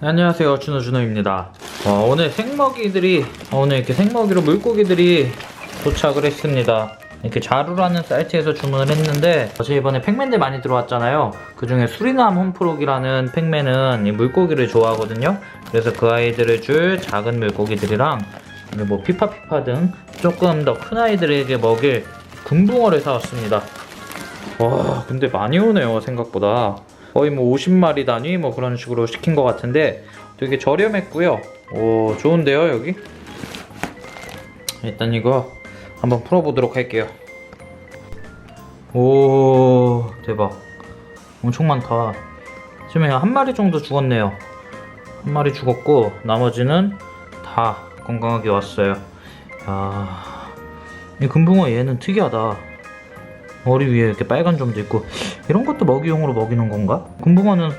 네, 안녕하세요. 준호 준호입니다. 어, 오늘 생먹이들이 어, 오늘 이렇게 생먹이로 물고기들이 도착을 했습니다. 이렇게 자루라는 사이트에서 주문을 했는데 어제 이번에 팩맨들 많이 들어왔잖아요. 그 중에 수리남 홈프로기라는 팩맨은 이 물고기를 좋아하거든요. 그래서 그 아이들을 줄 작은 물고기들이랑 뭐 피파피파 등 조금 더 큰 아이들에게 먹일 금붕어를 사왔습니다. 와 근데 많이 오네요 생각보다 거의 뭐 50마리 단위 뭐 그런 식으로 시킨 것 같은데 되게 저렴했고요. 오 좋은데요 여기? 일단 이거 한번 풀어보도록 할게요. 오 대박. 엄청 많다. 지금 한 마리 정도 죽었네요. 한 마리 죽었고 나머지는 다 건강하게 왔어요. 야 이 금붕어 얘는 특이하다 머리 위에 이렇게 빨간 점도 있고 이런 것도 먹이용으로 먹이는 건가? 금붕어는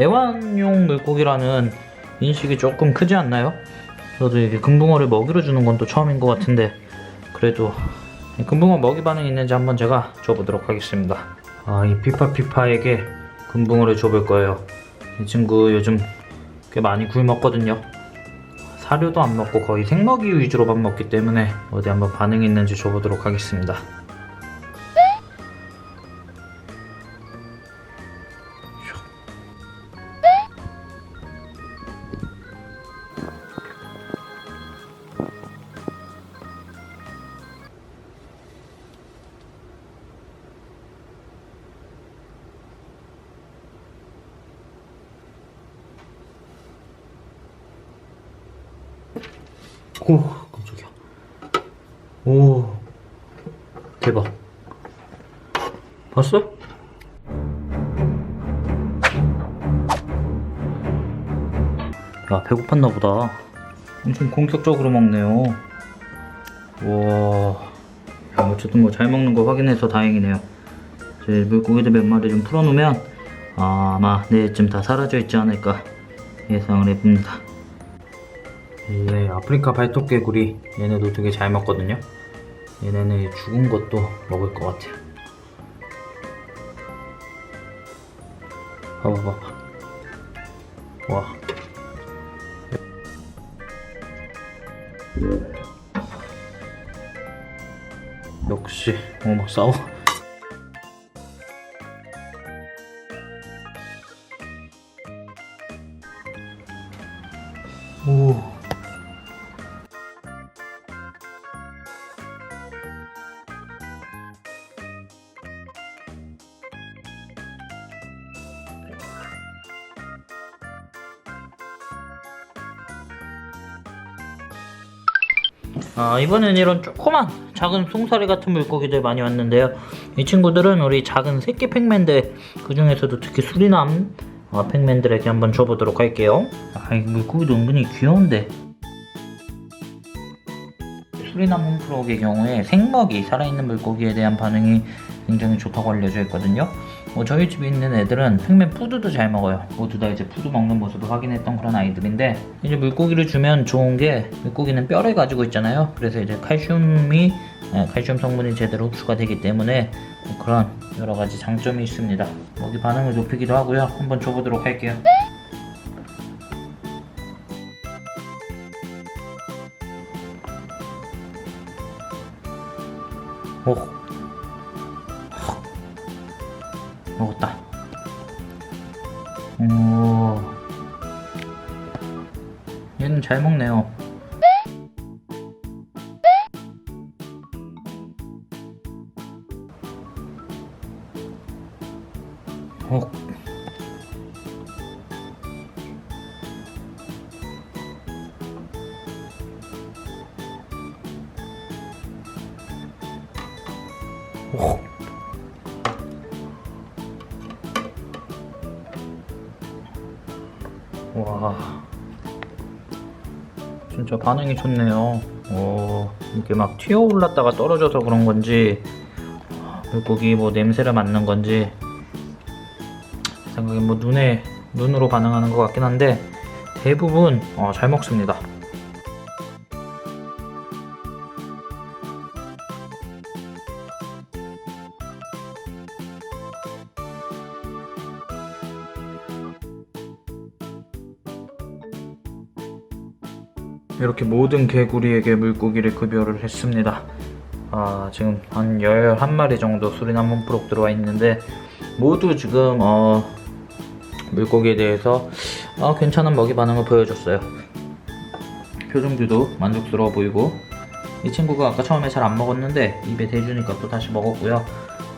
애완용 물고기라는 인식이 조금 크지 않나요? 저도 이게 금붕어를 먹이로 주는 건 또 처음인 것 같은데 그래도 이 금붕어 먹이 반응이 있는지 한번 제가 줘보도록 하겠습니다. 아 이 피파피파에게 금붕어를 줘볼 거예요. 이 친구 요즘 꽤 많이 굶었거든요. 사료도 안 먹고 거의 생먹이 위주로만 먹기 때문에 어디 한번 반응이 있는지 줘보도록 하겠습니다 오 깜짝이야. 오 대박. 봤어? 야 배고팠나 보다. 엄청 공격적으로 먹네요. 야, 어쨌든 뭐 잘 먹는 거 확인해서 다행이네요. 이제 물고기들 몇 마리 좀 풀어놓으면 아, 아마 내일쯤 다 사라져 있지 않을까 예상을 해봅니다 이 아프리카 발톱개구리. 얘네도 되게 잘 먹거든요. 얘네는 죽은 것도 먹을 것 같아요. 봐봐 봐봐. 와. 역시 어 막 싸워 아, 이번엔 이런 조그만 작은 송사리 같은 물고기들 많이 왔는데요. 이 친구들은 우리 작은 새끼 팩맨들 그 중에서도 특히 수리남 어, 팩맨들에게 한번 줘보도록 할게요. 아, 이 물고기도 은근히 귀여운데. 수리남 홈프로의 경우에 생먹이 살아있는 물고기에 대한 반응이 굉장히 좋다고 알려져 있거든요. 뭐 저희 집에 있는 애들은 팩맨 푸드도 잘 먹어요. 모두 다 이제 푸드 먹는 모습을 확인했던 그런 아이들인데 이제 물고기를 주면 좋은 게 물고기는 뼈를 가지고 있잖아요. 그래서 이제 칼슘이 예, 칼슘 성분이 제대로 흡수가 되기 때문에 그런 여러 가지 장점이 있습니다. 먹이 반응을 높이기도 하고요. 한번 줘보도록 할게요. 오. 먹었다. 오. 얘는 잘 먹네요. 오. 오. 와. 진짜 반응이 좋네요. 오 이렇게 막 튀어 올랐다가 떨어져서 그런 건지 물고기 뭐 냄새를 맡는 건지 생각에 뭐 눈에 눈으로 반응하는 것 같긴 한데 대부분 어, 잘 먹습니다 이렇게 모든 개구리에게 물고기를 급여를 했습니다. 아, 지금 한 11마리 정도 수리남 홈프록 들어와 있는데 모두 지금 어, 물고기에 대해서 어, 괜찮은 먹이 반응을 보여줬어요. 표정들도 만족스러워 보이고 이 친구가 아까 처음에 잘 안 먹었는데 입에 대주니까 또 다시 먹었고요.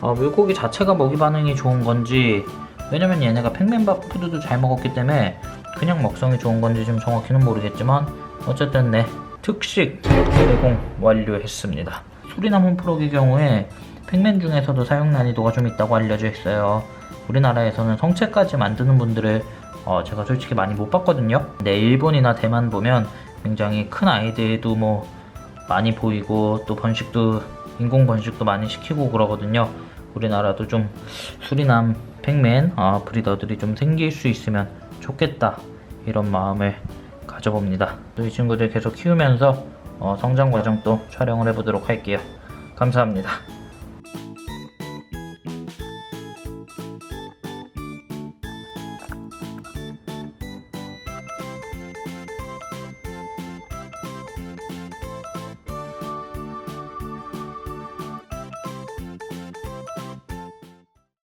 어, 물고기 자체가 먹이 반응이 좋은 건지 왜냐면 얘네가 팽맨밥 푸드도 잘 먹었기 때문에 그냥 먹성이 좋은 건지 좀 정확히는 모르겠지만 어쨌든 네 특식 제공 완료했습니다. 수리남 홈프록의 경우에 팽맨 중에서도 사용 난이도가 좀 있다고 알려져 있어요. 우리나라에서는 성체까지 만드는 분들을 어, 제가 솔직히 많이 못 봤거든요. 근데 일본이나 대만 보면 굉장히 큰 아이들도 뭐 많이 보이고 또 번식도 인공 번식도 많이 시키고 그러거든요. 우리나라도 좀 수리남 팽맨 어, 브리더들이 좀 생길 수 있으면 좋겠다 이런 마음을 가져봅니다. 또 이 친구들 계속 키우면서 어, 성장 과정도 촬영을 해보도록 할게요. 감사합니다.